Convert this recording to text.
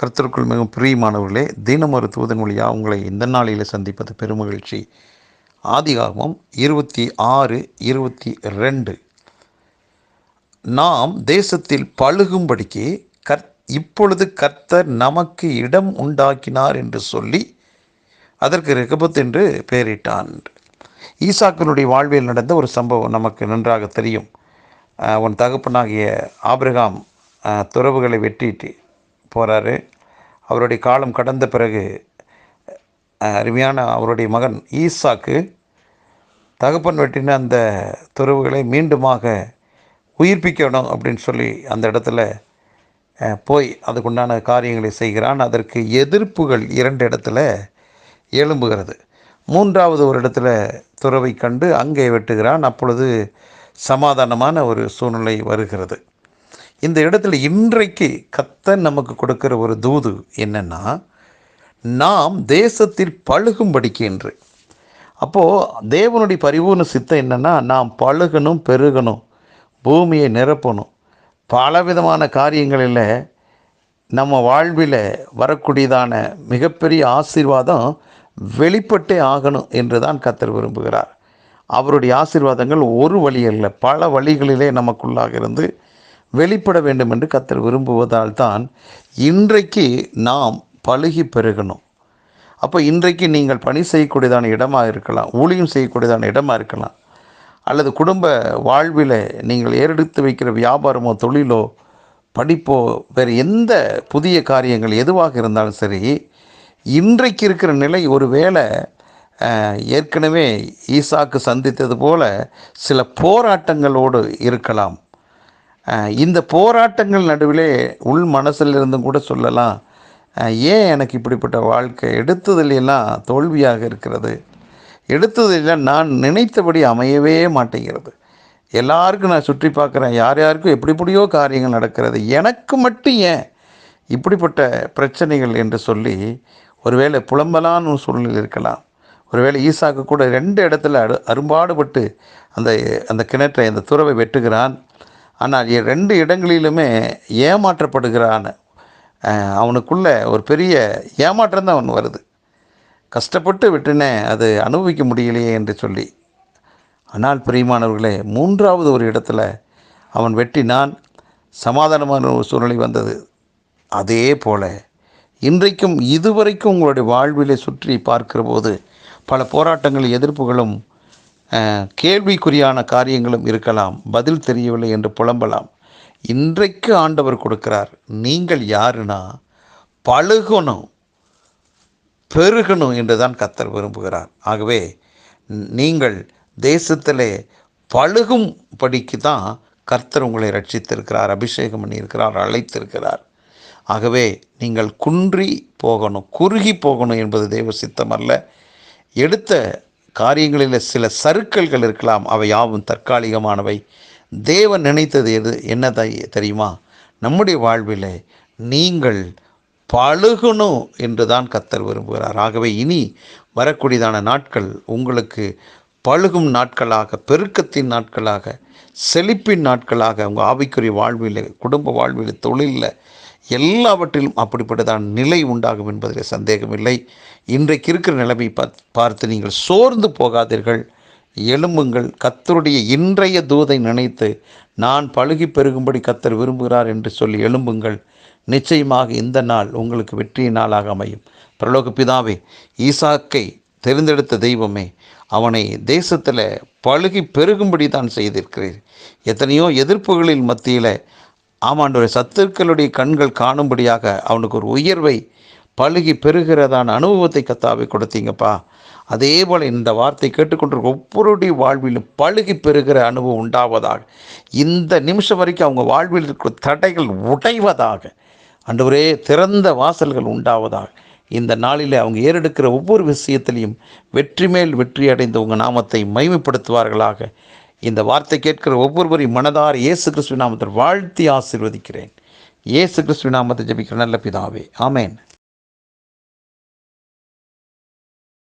கர்த்தருக்குள் மிகவும் பிரியமானவர்களே தினம் ஒரு தூதன் வழியாக உங்களை இந்த நாளில் சந்திப்பது பெருமகிழ்ச்சி ஆதிகாமம் இருபத்தி ஆறு இருபத்தி ரெண்டு. நாம் தேசத்தில் பழுகும்படிக்கு கர் இப்பொழுது கர்த்தர் நமக்கு இடம் உண்டாக்கினார் என்று சொல்லி அதற்கு ரெகபத் என்று பெயரிட்டான். ஈசாக்கனுடைய வாழ்வில் நடந்த ஒரு சம்பவம் நமக்கு நன்றாக தெரியும். உன் தகப்பனாகிய ஆபிரகாம் துறவுகளை வெற்றிட்டு போகிறாரு அவருடைய காலம் கடந்த பிறகு அருமையான அவருடைய மகன் ஈசாக்கு தகப்பன் வெட்டின அந்த துறவுகளை மீண்டுமாக உயிர்ப்பிக்கணும் அப்படின்னு சொல்லி அந்த இடத்துல போய் அதுக்குண்டான காரியங்களை செய்கிறான். அதற்கு எதிர்ப்புகள் இரண்டு இடத்துல எழும்புகிறது. மூன்றாவது ஒரு இடத்துல துறவை கண்டு அங்கே வெட்டுகிறான். அப்பொழுது சமாதானமான ஒரு சூழ்நிலை வருகிறது. இந்த இடத்துல இன்றைக்கு கத்தன் நமக்கு கொடுக்கிற ஒரு தூது என்னென்னா நாம் தேசத்தில் பழுகும்படிக்கு என்று அப்போது தேவனுடைய பரிபூர்ண சித்தம் என்னென்னா நாம் பழுகணும் பெருகணும் பூமியை நிரப்பணும். பலவிதமான காரியங்களில் நம்ம வாழ்வில் வரக்கூடியதான மிகப்பெரிய ஆசீர்வாதம் வெளிப்பட்டே ஆகணும் என்று தான் கத்தர் விரும்புகிறார். அவருடைய ஆசீர்வாதங்கள் ஒரு வழி பல வழிகளிலே நமக்குள்ளாக இருந்து வெளிப்பட வேண்டும் என்று கத்தர் விரும்புவதால் தான் இன்றைக்கு நாம் பழுகி பெருகணும். அப்போ இன்றைக்கு நீங்கள் பணி செய்யக்கூடியதான இடமாக இருக்கலாம் ஊழியம் செய்யக்கூடியதான இடமாக இருக்கலாம் அல்லது குடும்ப வாழ்வில் நீங்கள் ஏறெடுத்து வைக்கிற வியாபாரமோ தொழிலோ படிப்போ வேறு எந்த புதிய காரியங்கள் எதுவாக இருந்தாலும் சரி இன்றைக்கு இருக்கிற நிலை ஒருவேளை வேளை ஏற்கனவே ஈசாக்கு சந்தித்தது போல சில போராட்டங்களோடு இருக்கலாம். இந்த போராட்டங்கள் நடுவிலே உள் மனசில் இருந்தும் கூட சொல்லலாம். ஏன் எனக்கு இப்படிப்பட்ட வாழ்க்கை எடுத்ததிலெல்லாம் தோல்வியாக இருக்கிறது? எடுத்ததில் நான் நினைத்தபடி அமையவே மாட்டேங்கிறது. எல்லாருக்கும் நான் சுற்றி பார்க்குறேன். யார் யாருக்கும் எப்படி எப்படியோ காரியங்கள் நடக்கிறது. எனக்கு மட்டும் ஏன் இப்படிப்பட்ட பிரச்சனைகள் என்று சொல்லி ஒருவேளை புலம்பலான சூழ்நிலை இருக்கலாம். ஒருவேளை ஈசாக்கு கூட ரெண்டு இடத்துல அரு அரும்பாடுபட்டு அந்த அந்த கிணற்றை அந்த துறவை வெட்டுகிறான். ஆனால் ரெண்டு இடங்களிலுமே ஏமாற்றப்படுகிறான் அவனுக்குள்ளே அவனுக்குள்ள ஒரு பெரிய ஏமாற்றம் தான் அவன் வருது. கஷ்டப்பட்டு விட்டுனே அது அனுபவிக்க முடியலையே என்று சொல்லி. ஆனால் பிரியமானவர்களே மூன்றாவது ஒரு இடத்துல அவன் வெட்டினான் சமாதானமான ஒரு சூழ்நிலை வந்தது. அதே போல இன்றைக்கும் இதுவரைக்கும் உங்களுடைய வாழ்விலை சுற்றி பார்க்கிற போது பல போராட்டங்கள் எதிர்ப்புகளும் கேள்விக்குறியான காரியங்களும் இருக்கலாம் பதில் தெரியவில்லை என்று புலம்பலாம். இன்றைக்கு ஆண்டவர் கொடுக்கிறார் நீங்கள் யாருன்னா பழுகணும் பெருகணும் என்று தான் கத்தர் விரும்புகிறார். ஆகவே நீங்கள் தேசத்திலே பழுகும் படிக்கு தான் கர்த்தர் உங்களை ரட்சித்திருக்கிறார் அபிஷேகம் பண்ணியிருக்கிறார் அழைத்திருக்கிறார். ஆகவே நீங்கள் குன்றி போகணும் குறுகி போகணும் என்பது தெய்வ சித்தம் அல்ல எடுத்த காரியங்களில் சில சறுக்கல்கள் இருக்கலாம் அவை யாவும் தற்காலிகமானவை. தேவன் நினைத்தது எது? என்ன தெரியுமா? நம்முடைய வாழ்வில் நீங்கள் பழுகணும் என்று தான் கத்தர் விரும்புகிறார். ஆகவே இனி வரக்கூடியதான நாட்கள் உங்களுக்கு பழுகும் நாட்களாக பெருக்கத்தின் நாட்களாக செழிப்பின் நாட்களாக உங்கள் ஆவிக்குரிய வாழ்வில் குடும்ப வாழ்வில் தொழிலில் எல்லாவற்றிலும் அப்படிப்பட்டதான் நிலை உண்டாகும் என்பதில் சந்தேகமில்லை. இன்றைக்கு இருக்கிற நிலைமை பாத்- பார்த்து நீங்கள் சோர்ந்து போகாதீர்கள். எழும்புங்கள். கத்தருடைய இன்றைய தூதை நினைத்து நான் பழுகி பெருகும்படி கத்தர் விரும்புகிறார் என்று சொல்லி எழும்புங்கள். நிச்சயமாக இந்த நாள் உங்களுக்கு வெற்றிய நாளாக அமையும். பிரலோக பிதாவே ஈசாக்கை தெரிந்தெடுத்த தெய்வமே அவனை தேசத்தில் பழுகி பெருகும்படி தான் செய்திருக்கிறீர். எத்தனையோ எதிர்ப்புகளின் மத்தியில் ஆமாண்டவரை சத்துருக்களுடைய கண்கள் காணும்படியாக அவனுக்கு ஒரு உயர்வை பழுகி பெறுகிறதான அனுபவத்தை கத்தாவை கொடுத்தீங்கப்பா. அதே போல் இந்த வார்த்தை கேட்டுக்கொண்டிருக்க ஒவ்வொருடைய வாழ்விலும் பழுகி பெறுகிற அனுபவம் உண்டாவதாக இந்த நிமிஷம் வரைக்கும் அவங்க வாழ்வில் இருக்கிற தடைகள் உடைவதாக அன்றுவரே திறந்த வாசல்கள் உண்டாவதாக இந்த நாளில் அவங்க ஏறெடுக்கிற ஒவ்வொரு விஷயத்திலையும் வெற்றி மேல் வெற்றி அடைந்த உங்கள் நாமத்தை மைமைப்படுத்துவார்களாக இந்த வார்த்தை கேட்கிற ஒவ்வொருவரையும் மனதார் இயேசு கிறிஸ்துவ நாமத்தில் வாழ்த்தி ஆசிர்வதிக்கிறேன். இயேசு கிறிஸ்துவ நாமத்தை ஜபிக்கிற நல்ல பிதாவே. ஆமேன்.